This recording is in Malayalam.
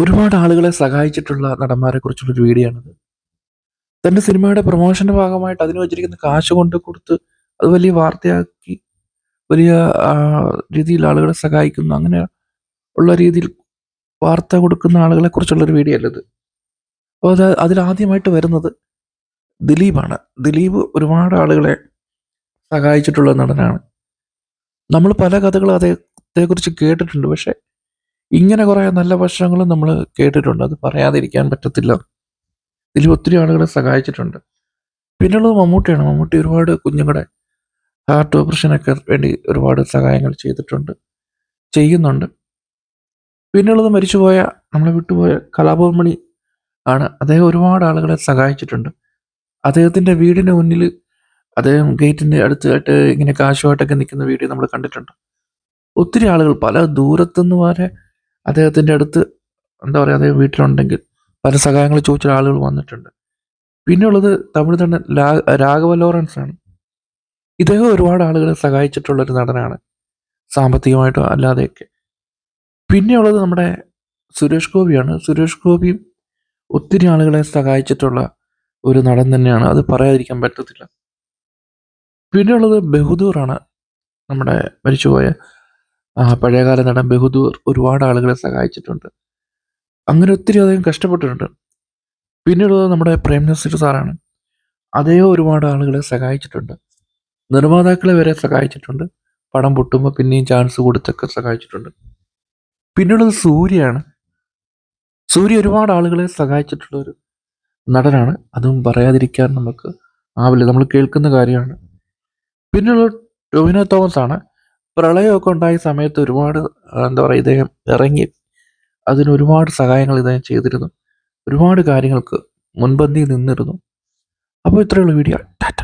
ഒരുപാട് ആളുകളെ സഹായിച്ചിട്ടുള്ള നടന്മാരെ കുറിച്ചുള്ളൊരു വീഡിയോ ആണിത്. തന്റെ സിനിമയുടെ പ്രൊമോഷന്റെ ഭാഗമായിട്ട് അതിന് വെച്ചിരിക്കുന്ന കാശ് കൊണ്ട് കൊടുത്ത് അത് വലിയ വാർത്തയാക്കി വലിയ രീതിയിൽ ആളുകളെ സഹായിക്കുന്നു. അങ്ങനെ ഉള്ള രീതിയിൽ വാർത്ത കൊടുക്കുന്ന ആളുകളെ കുറിച്ചുള്ളൊരു വീഡിയോ അല്ലത് അപ്പോൾ അത് അതിലാദ്യമായിട്ട് വരുന്നത് ദിലീപാണ്. ദിലീപ് ഒരുപാട് ആളുകളെ സഹായിച്ചിട്ടുള്ള നടനാണ്. നമ്മൾ പല കഥകളും അതേക്കുറിച്ച് കേട്ടിട്ടുണ്ട്. പക്ഷേ ഇങ്ങനെ കുറേ നല്ല വശങ്ങളും നമ്മൾ കേട്ടിട്ടുണ്ട്. അത് പറയാതിരിക്കാൻ പറ്റത്തില്ല. ഇതിൽ ഒത്തിരി ആളുകളെ സഹായിച്ചിട്ടുണ്ട്. പിന്നെയുള്ളത് മമ്മൂട്ടിയാണ്. മമ്മൂട്ടി ഒരുപാട് കുഞ്ഞുങ്ങളുടെ ഹാർട്ട് ഓപ്പറേഷനൊക്കെ വേണ്ടി ഒരുപാട് സഹായങ്ങൾ ചെയ്തിട്ടുണ്ട്. ചെയ്യുന്നുണ്ട്. പിന്നെയുള്ളത് മരിച്ചുപോയ നമ്മളെ വിട്ടുപോയ കലാഭവമണി ആണ്. അദ്ദേഹം ഒരുപാട് ആളുകളെ സഹായിച്ചിട്ടുണ്ട്. അദ്ദേഹത്തിന്റെ വീടിന് മുന്നിൽ അദ്ദേഹം ഗേറ്റിന്റെ അടുത്തായിട്ട് ഇങ്ങനെ കാശുമായിട്ടൊക്കെ നിൽക്കുന്ന വീഡിയോ നമ്മൾ കണ്ടിട്ടുണ്ട്. ഒത്തിരി ആളുകൾ പല ദൂരത്തുനിന്ന് വരെ അദ്ദേഹത്തിന്റെ അടുത്ത് എന്താ പറയുക അദ്ദേഹം വീട്ടിലുണ്ടെങ്കിൽ പല സഹായങ്ങൾ ചോദിച്ച ആളുകൾ വന്നിട്ടുണ്ട്. പിന്നെയുള്ളത് തമിഴ് നടൻ രാഘവ ലോറൻസ് ആണ്. ഇദ്ദേഹം ഒരുപാട് ആളുകളെ സഹായിച്ചിട്ടുള്ള ഒരു നടനാണ്. സാമ്പത്തികമായിട്ടോ അല്ലാതെയൊക്കെ. പിന്നെയുള്ളത് നമ്മുടെ സുരേഷ് ഗോപിയാണ്. സുരേഷ് ഗോപിയും ഒത്തിരി ആളുകളെ സഹായിച്ചിട്ടുള്ള ഒരു നടൻ തന്നെയാണ്. അത് പറയാതിരിക്കാൻ പറ്റത്തില്ല. പിന്നെയുള്ളത് ബഹദൂറാണ്. നമ്മുടെ മരിച്ചുപോയ പഴയകാല നടൻ ബഹുദൂർ ഒരുപാട് ആളുകളെ സഹായിച്ചിട്ടുണ്ട്. അങ്ങനെ ഒത്തിരി അധികം കഷ്ടപ്പെട്ടിട്ടുണ്ട്. പിന്നീട് നമ്മുടെ പ്രേം നസീർ സാറാണ്. അദ്ദേഹം ഒരുപാട് ആളുകളെ സഹായിച്ചിട്ടുണ്ട്. നിർമ്മാതാക്കളെ വരെ സഹായിച്ചിട്ടുണ്ട്. പടം പൊട്ടുമ്പോൾ പിന്നെയും ചാൻസ് കൊടുത്തൊക്കെ സഹായിച്ചിട്ടുണ്ട്. പിന്നെയുള്ളത് സൂര്യയാണ്. സൂര്യ ഒരുപാട് ആളുകളെ സഹായിച്ചിട്ടുള്ള ഒരു നടനാണ്. അതും പറയാതിരിക്കാൻ നമുക്ക് ആവില്ല. നമ്മൾ കേൾക്കുന്ന കാര്യമാണ്. പിന്നെയുള്ള ടൊവിനോ തോമസ് ആണ്. പ്രളയമൊക്കെ ഉണ്ടായ സമയത്ത് ഒരുപാട് എന്താ പറയുക ഇദ്ദേഹം ഇറങ്ങി അതിന് ഒരുപാട് സഹായങ്ങൾ ഇദ്ദേഹം ചെയ്തിരുന്നു. ഒരുപാട് കാര്യങ്ങൾക്ക് മുൻപന്തിയിൽ നിന്നിരുന്നു. അപ്പോൾ ഇത്രയുള്ള വീഡിയോ. ടാറ്റ.